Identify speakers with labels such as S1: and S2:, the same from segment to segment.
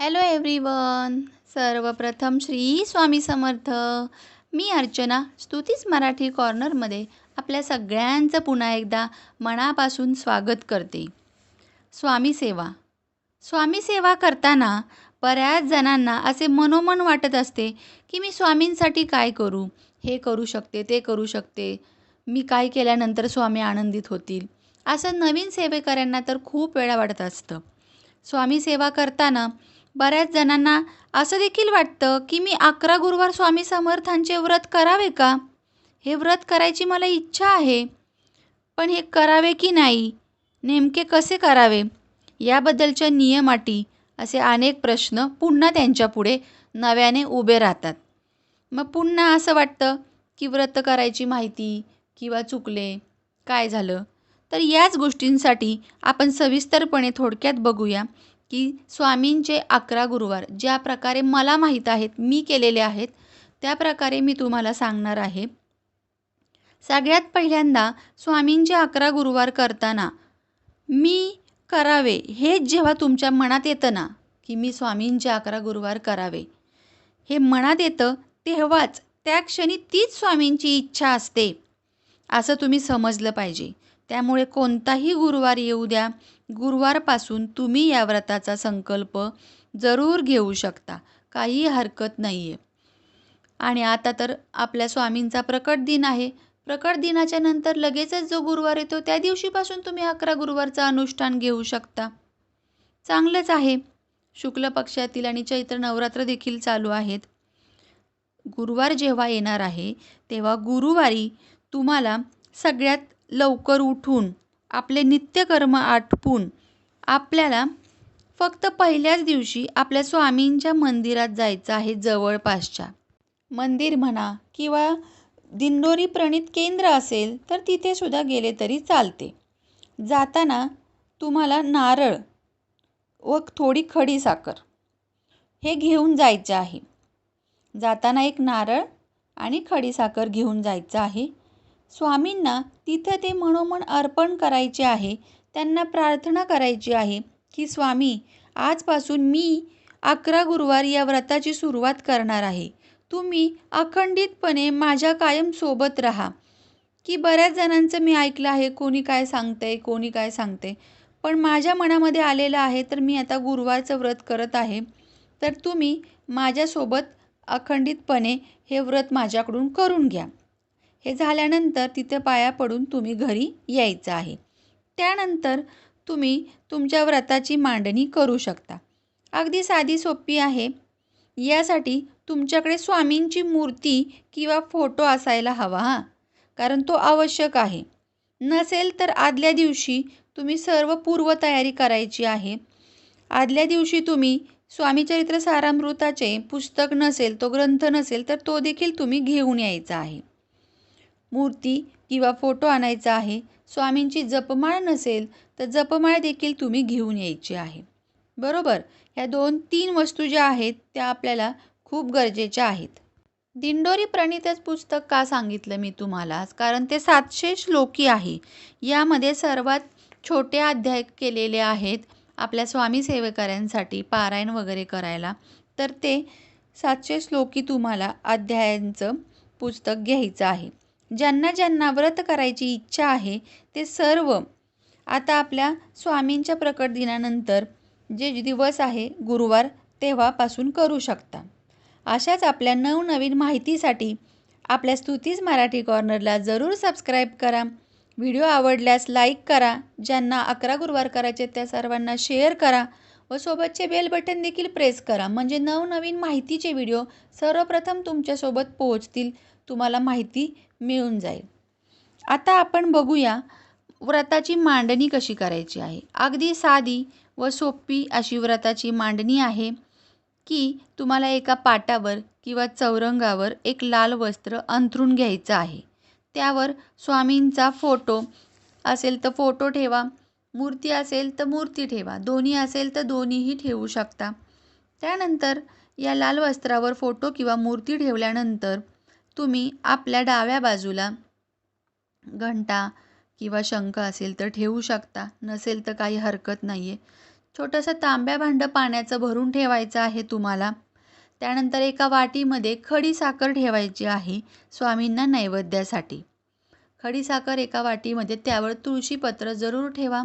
S1: Hello everyone सर्वप्रथम श्री स्वामी समर्थ. मी अर्चना स्तुतीच मराठी कॉर्नरमध्ये आपल्या सगळ्यांचं पुन्हा एकदा मनापासून स्वागत करते. स्वामी सेवा. स्वामी सेवा करताना बऱ्याच जणांना असे मनोमन वाटत असते की मी स्वामींसाठी काय करू? हे करू शकते ते करू शकते. मी काय केल्यानंतर स्वामी आनंदित होतील? असं नवीन सेवेकऱ्यांना तर खूप वेळा वाटत असतं. स्वामी सेवा करताना बऱ्याच जणांना असं देखील वाटतं की मी अकरा गुरुवार स्वामी समर्थांचे व्रत करावे का? हे व्रत करायची मला इच्छा आहे. पण हे करावे की नाही? नेमके कसे करावे? याबद्दलच्या नियमाटी असे अनेक प्रश्न पुन्हा त्यांच्यापुढे नव्याने उभे राहतात. मग पुन्हा असं वाटतं की व्रत करायची माहिती किंवा चुकले काय झालं? तर याच गोष्टींसाठी आपण सविस्तरपणे थोडक्यात बघूया की स्वामींचे अकरा गुरुवार ज्या प्रकारे मला माहीत आहेत मी केलेले आहेत त्या प्रकारे मी तुम्हाला सांगणार आहे. सगळ्यात पहिल्यांदा स्वामींचे अकरा गुरुवार करताना मी करावे हेच जेव्हा तुमच्या मनात येतं ना की मी स्वामींचे अकरा गुरुवार करावे हे मनात येतं तेव्हाच त्या क्षणी तीच स्वामींची इच्छा असते. असं तुम्ही समजलं पाहिजे. त्यामुळे कोणताही गुरुवार येऊ द्या गुरुवारपासून तुम्ही या व्रताचा संकल्प जरूर घेऊ शकता. काही हरकत नाही आहे आणि आता तर आपल्या स्वामींचा प्रकट दिन आहे. प्रकट दिनाच्या नंतर लगेचच जो गुरुवार येतो त्या दिवशीपासून तुम्ही अकरा गुरुवारचं अनुष्ठान घेऊ शकता. चांगलंच आहे. शुक्ल पक्षातील आणि चैत्र नवरात्र देखील चालू आहेत. गुरुवार जेव्हा येणार आहे तेव्हा गुरुवारी तुम्हाला सगळ्यात लवकर उठून आपले नित्यकर्म आटपून आपल्याला फक्त पहिल्याच दिवशी आपल्या स्वामींच्या मंदिरात जायचं आहे जवळपासच्या. मंदिर म्हणा किंवा दिंडोरी प्रणित केंद्र असेल तर तिथे सुद्धा गेले तरी चालते. जाताना तुम्हाला नारळ व थोडी खडी साखर हे घेऊन जायचे आहे. जाताना एक नारळ आणि खडी साखर घेऊन जायचं आहे. स्वामींना तिथं ते मनोमन अर्पण करायचे आहे त्यांना प्रार्थना करायची आहे की स्वामी आजपासून मी अकरा गुरुवार या व्रताची सुरुवात करणार आहे. तुम्ही अखंडितपणे माझ्या कायम सोबत राहा. की बऱ्याच जणांचं मी ऐकलं आहे कोणी काय सांगतंय कोणी काय सांगते पण माझ्या मनामध्ये आलेलं आहे तर मी आता गुरुवारचं व्रत करत आहे. तर तुम्ही माझ्यासोबत अखंडितपणे हे व्रत माझ्याकडून करून घ्या. हे झाल्यानंतर तिथे पाया पडून तुम्ही घरी यायचं आहे. त्यानंतर तुम्ही तुमच्या व्रताची मांडणी करू शकता. अगदी साधी सोपी आहे. यासाठी तुमच्याकडे स्वामींची मूर्ती किंवा फोटो असायला हवा हां. कारण तो आवश्यक आहे. नसेल तर आदल्या दिवशी तुम्ही सर्व पूर्वतयारी करायची आहे. आदल्या दिवशी तुम्ही स्वामीचरित्र सारामृताचे पुस्तक नसेल तो ग्रंथ नसेल तर तो देखील तुम्ही घेऊन यायचा आहे. मूर्ती किंवा फोटो आणायचा आहे स्वामींची जपमाळ नसेल तर जपमाळ देखील तुम्ही घेऊन यायची आहे. बरोबर? ह्या दोन तीन वस्तू ज्या आहेत त्या आपल्याला खूप गरजेच्या आहेत. दिंडोरी प्रणितच पुस्तक का सांगितलं मी तुम्हाला? कारण ते सातशे श्लोकी आहे. यामध्ये सर्वात छोटे अध्याय केलेले आहेत आपल्या स्वामी सेवेकऱ्यांसाठी पारायण वगैरे करायला. तर ते सातशे श्लोकी तुम्हाला अध्यायांचं पुस्तक घ्यायचं आहे. ज्यांना ज्यांना व्रत करायची इच्छा आहे ते सर्व आता आपल्या स्वामींच्या प्रकट दिनानंतर जे दिवस आहे गुरुवार तेव्हापासून करू शकता. अशाच आपल्या नवनवीन माहितीसाठी आपल्या स्तुतीज मराठी कॉर्नरला जरूर सबस्क्राईब करा. व्हिडिओ आवडल्यास लाईक करा ज्यांना अकरा गुरुवार करायचे त्या सर्वांना शेअर करा. व सोबतचे बेल बटन देखील प्रेस करा. म्हणजे नवनवीन माहितीचे व्हिडिओ सर्वप्रथम तुमच्यासोबत पोहोचतील तुम्हाला माहिती मिळून जाईल. आता आपण बघूया व्रताची मांडणी कशी करायची आहे. अगदी साधी व सोपी अशी व्रताची मांडणी आहे की तुम्हाला एका पाटावर किंवा चौरंगावर एक लाल वस्त्र अंथरून घ्यायचं आहे. त्यावर स्वामींचा फोटो असेल तर फोटो ठेवा. मूर्ती असेल तर मूर्ती ठेवा. दोन्ही असेल तर दोन्हीही ठेवू शकता. त्यानंतर या लाल वस्त्रावर फोटो किंवा मूर्ती ठेवल्यानंतर तुम्ही आपल्या डाव्या बाजूला घंटा किंवा शंख असेल तर ठेवू शकता. नसेल तर काही हरकत नाही आहे छोटंसं तांब्या भांडं पाण्याचं भरून ठेवायचं आहे तुम्हाला. त्यानंतर एका वाटीमध्ये खडी साखर ठेवायची आहे स्वामींना नैवेद्यासाठी. खडीसाखर एका वाटीमध्ये त्यावर तुळशीपत्र जरूर ठेवा.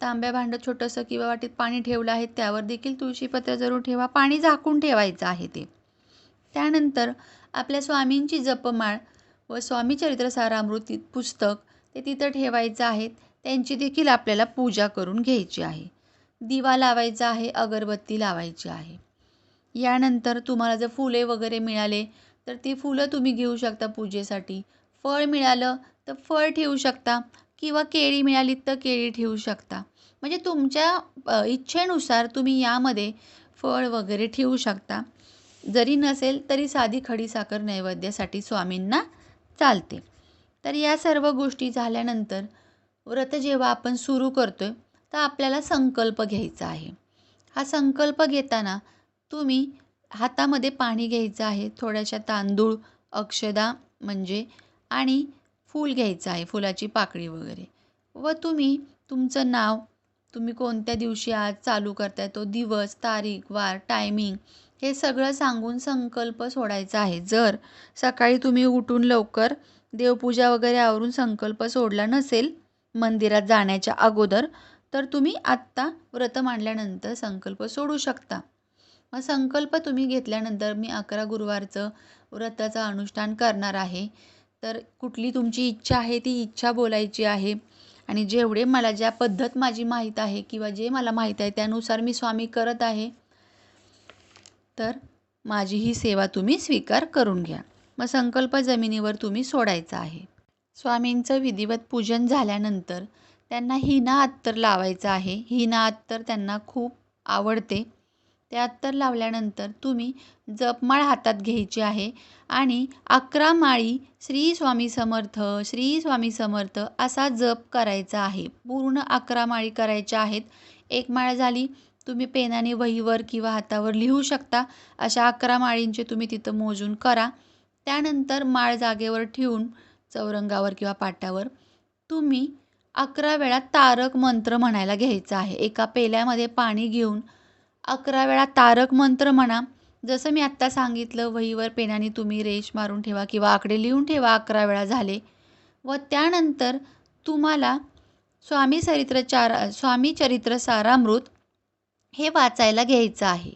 S1: तांब्या भांडं छोटंसं किंवा वाटीत पाणी ठेवलं आहे त्यावर देखील तुळशीपत्र जरूर ठेवा. पाणी झाकून ठेवायचं आहे ते. त्यानंतर आपल्या स्वामींची जपमाळ व स्वामी चरित्र सारामृत पुस्तक ते तिथं ठेवायचं आहे. त्यांची देखील आपल्याला पूजा करून घ्यायची आहे. दिवा लावायचा आहे अगरबत्ती लावायची आहे. यानंतर तुम्हाला जर फुले वगैरे मिळाले तर ती फुलं तुम्ही घेऊ शकता पूजेसाठी. फळ मिळालं तर फळ ठेवू शकता किंवा केळी मिळाली तर केळी ठेवू शकता. म्हणजे तुमच्या इच्छेनुसार तुम्ही यामध्ये फळ वगैरे ठेवू शकता. जरी नसेल तरी साधी खडीसाखर नैवेद्यासाठी स्वामींना चालते. तर या सर्व गोष्टी झाल्यानंतर व्रत जेव्हा आपण सुरू करतो आहे तर आपल्याला संकल्प घ्यायचा आहे. हा संकल्प घेताना तुम्ही हातामध्ये पाणी घ्यायचं आहे. थोड्याशा तांदूळ अक्षदा म्हणजे आणि फूल घ्यायचं आहे फुलाची पाकळी वगैरे. व तुम्ही तुमचं नाव तुम्ही कोणत्या दिवशी आज चालू करताय तो दिवस तारीख वार टायमिंग हे सगळं सांगून संकल्प सोडायचा आहे. जर सकाळी तुम्ही उठून लवकर देवपूजा वगैरे आवरून संकल्प सोडला नसेल मंदिरात जाण्याच्या अगोदर तर तुम्ही आत्ता व्रत मांडल्यानंतर संकल्प सोडू शकता. मग संकल्प तुम्ही घेतल्यानंतर मी अकरा गुरुवारचं व्रताचं अनुष्ठान करणार आहे. तर कुठली तुमची इच्छा आहे ती इच्छा बोलायची आहे. आणि जेवढे मला ज्या पद्धत माझी माहीत आहे किंवा जे मला माहीत आहे त्यानुसार मी स्वामी करत आहे. तर माझी ही सेवा तुम्ही स्वीकार करून घ्या. मग संकल्प जमिनीवर तुम्ही सोडायचा आहे. स्वामींचं विधिवत पूजन झाल्यानंतर त्यांना हिना अत्तर लावायचं आहे. हिना अत्तर त्यांना खूप आवडते. ते अत्तर लावल्यानंतर तुम्ही जपमाळ हातात घ्यायची आहे. आणि अकरा माळी श्री स्वामी समर्थ श्री स्वामी समर्थ असा जप करायचा आहे. पूर्ण अकरा माळी करायच्या आहेत. एक माळ झाली तुम्ही पेनाने वहीवर किंवा हातावर लिहू शकता. अशा अकरा माळींचे तुम्ही तिथं मोजून करा. त्यानंतर माळ जागेवर ठेवून चौरंगावर किंवा पाट्यावर तुम्ही अकरा वेळा तारक मंत्र म्हणायला घ्यायचा आहे. एका पेल्यामध्ये पाणी घेऊन अकरा वेळा तारक मंत्र म्हणा. जसं मी आत्ता सांगितलं वहीवर पेनाने तुम्ही रेश मारून ठेवा किंवा आकडे लिहून ठेवा अकरा वेळा झाले. व त्यानंतर तुम्हाला स्वामी चरित्र चार स्वामी चरित्र सारामृत हे वाचायला घ्यायचं आहे.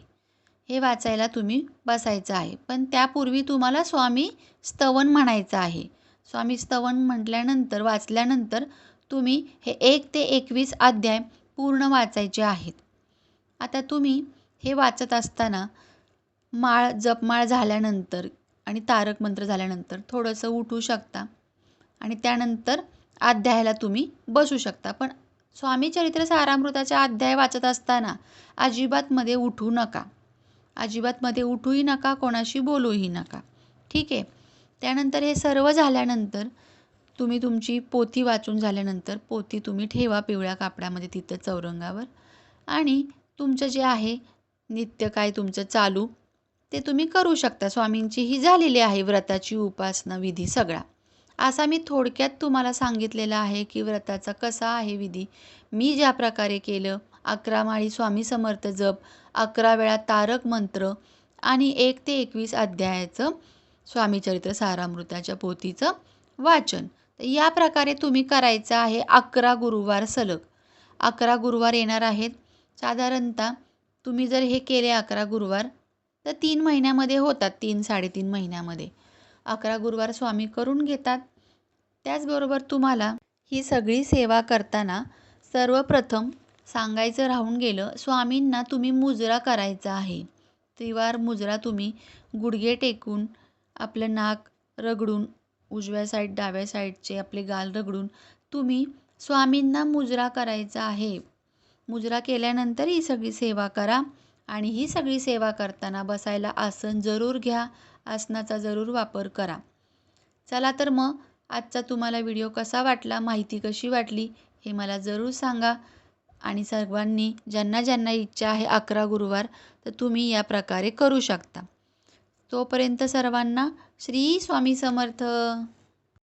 S1: हे वाचायला तुम्ही बसायचं आहे. पण त्यापूर्वी तुम्हाला स्वामी स्तवन म्हणायचं आहे. स्वामी स्तवन म्हटल्यानंतर वाचल्यानंतर तुम्ही हे एक ते एकवीस अध्याय पूर्ण वाचायचे आहेत. आता तुम्ही हे वाचत असताना माळ जपमाळ झाल्यानंतर आणि तारक मंत्र झाल्यानंतर थोडंसं उठू शकता. आणि त्यानंतर अध्यायाला तुम्ही बसू शकता. पण स्वामी चरित्र सारामृताचा अध्याय वाचत असताना अजिबातमध्ये उठू नका. अजिबातमध्ये उठूही नका कोणाशी बोलूही नका. ठीक आहे? त्यानंतर हे सर्व झाल्यानंतर तुम्ही तुमची पोथी वाचून झाल्यानंतर पोथी तुम्ही ठेवा पिवळ्या कापडामध्ये तिथं चौरंगावर. आणि तुमचं जे आहे नित्य काय तुमचं चालू ते तुम्ही करू शकता. स्वामींची ही झालेली आहे व्रताची उपासना विधी सगळा. असा मी थोडक्यात तुम्हाला सांगितलेला आहे की व्रताचा कसा आहे विधी. मी ज्या प्रकारे केलं अकरा माळी स्वामी समर्थ जप अकरा वेळा तारक मंत्र आणि एक ते एकवीस अध्यायाचं स्वामीचरित्र सारामृताच्या पोथीचं वाचन. तर या प्रकारे तुम्ही करायचं आहे अकरा गुरुवार सलग. अकरा गुरुवार येणार आहेत. साधारणतः तुम्ही जर हे केले अकरा गुरुवार तर तीन महिन्यामध्ये होतात तीन साडेतीन महिन्यामध्ये. अकरा गुरुवार स्वामी करून घेतात. त्याचबरोबर तुम्हाला ही सगळी सेवा करताना सर्वप्रथम सांगायचं राहून गेलं स्वामींना तुम्ही मुजरा करायचा आहे. त्रिवार मुजरा तुम्ही गुडघे टेकून आपलं नाक रगडून उजव्या साईड डाव्या साईडचे आपले गाल रगडून तुम्ही स्वामींना मुजरा करायचा आहे. मुजरा केल्यानंतर ही सगळी सेवा करा आणि ही सगळी सेवा करताना बसायला आसन जरूर घ्या आसनाचा जरूर वापर करा. चला तर मग आजचा तुम्हाला व्हिडिओ कसा वाटला माहिती कशी वाटली हे मला जरूर सांगा. आणि सर्वांनी ज्यांना ज्यांना इच्छा आहे अकरा गुरुवार तर तुम्ही या प्रकारे करू शकता. तोपर्यंत सर्वांना श्री स्वामी समर्थ.